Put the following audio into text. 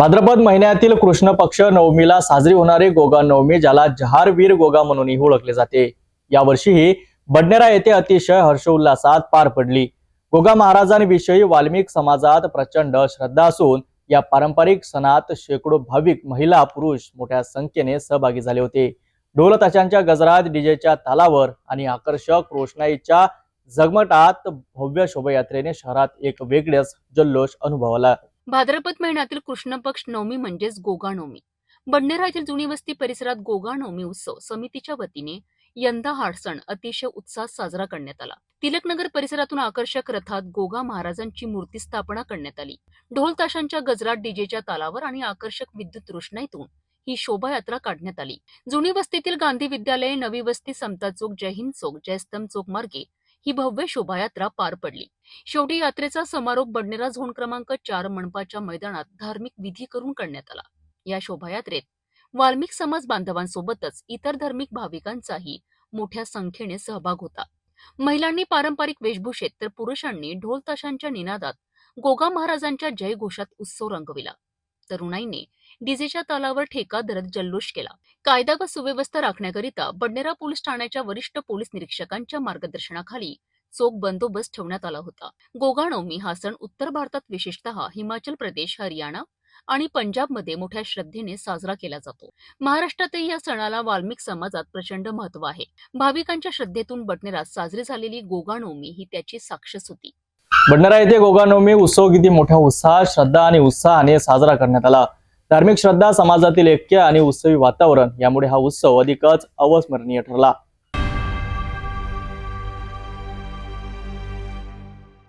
भाद्रपद महिन्यातील कृष्ण पक्ष नवमीला साजरी होणारी गोगा नवमी ज्याला जहारवीर गोगा म्हणूनही ओळखले जाते. यावर्षीही बडनेरा येथे अतिशय हर्षोल्लासात पार पडली. गोगा महाराजांविषयी वाल्मिक समाजात प्रचंड श्रद्धा असून या पारंपरिक सणात शेकडो भाविक महिला पुरुष मोठ्या संख्येने सहभागी झाले होते. ढोलताशांच्या गजरात डीजेच्या तालावर आणि आकर्षक रोषणाईच्या झगमटात भव्य शोभायात्रेने शहरात एक वेगळेच जल्लोष अनुभवला. भाद्रपद महिन्यातील कृष्णपक्ष नवमी म्हणजेच गोगा नवमी बडनेरा येथील जुनी वस्ती परिसरात गोगा नवमी उत्सव समितीच्या वतीने यंदा हा सण अतिशय उत्साहात साजरा करण्यात आला. तिलकनगर परिसरातून आकर्षक रथात गोगा महाराजांची मूर्ती स्थापना करण्यात आली. ढोल ताशांच्या गजरात डीजेच्या तालावर आणि आकर्षक विद्युत रोषणाईतून ही शोभायात्रा काढण्यात आली. जुनी वस्तीतील गांधी विद्यालय नवी वस्ती समता चौक जय हिंद चौक जयस्तंभ चौक मार्गे ही भव्य शोभायात्रा पार पडली. शेवटी यात्रेचा समारोप बडनेरा झोन क्रमांक चार मंडपाच्या मैदानात धार्मिक विधी करून करण्यात आला. या शोभायात्रेत वाल्मिक समाज बांधवांसोबतच इतर धार्मिक भाविकांचाही मोठ्या संख्येने सहभाग होता. महिलांनी पारंपरिक वेशभूषेत तर पुरुषांनी ढोल ताशांच्या निनादात गोगा महाराजांच्या जयघोषात उत्सव रंगविला. तरुणाईने डीजेच्या तालावर ठेका धरत जल्लोष केला. कायदा व सुव्यवस्था राखण्याकरिता बडनेरा पोलीस ठाण्याच्या वरिष्ठ पोलीस निरीक्षकांच्या मार्गदर्शनाखाली चोख बंदोबस्त ठेवण्यात आला होता. गोगाणवमी हा सण उत्तर भारतात विशेषतः हिमाचल प्रदेश हरियाणा आणि पंजाबमध्ये मोठ्या श्रद्धेने साजरा केला जातो. महाराष्ट्रातही या सणाला वाल्मिक समाजात प्रचंड महत्त्व आहे. भाविकांच्या श्रद्धेतून बटनेरात साजरी झालेली गोगाणवमी ही त्याची साक्षस होती. भंडारा येथे गोगानवमी उत्सव किती मोठ्या उत्साहात श्रद्धा आणि उत्साहाने साजरा करण्यात आला. धार्मिक श्रद्धा समाजातील ऐक्य आणि उत्सवी वातावरण यामुळे हा उत्सव अधिकच अविस्मरणीय ठरला.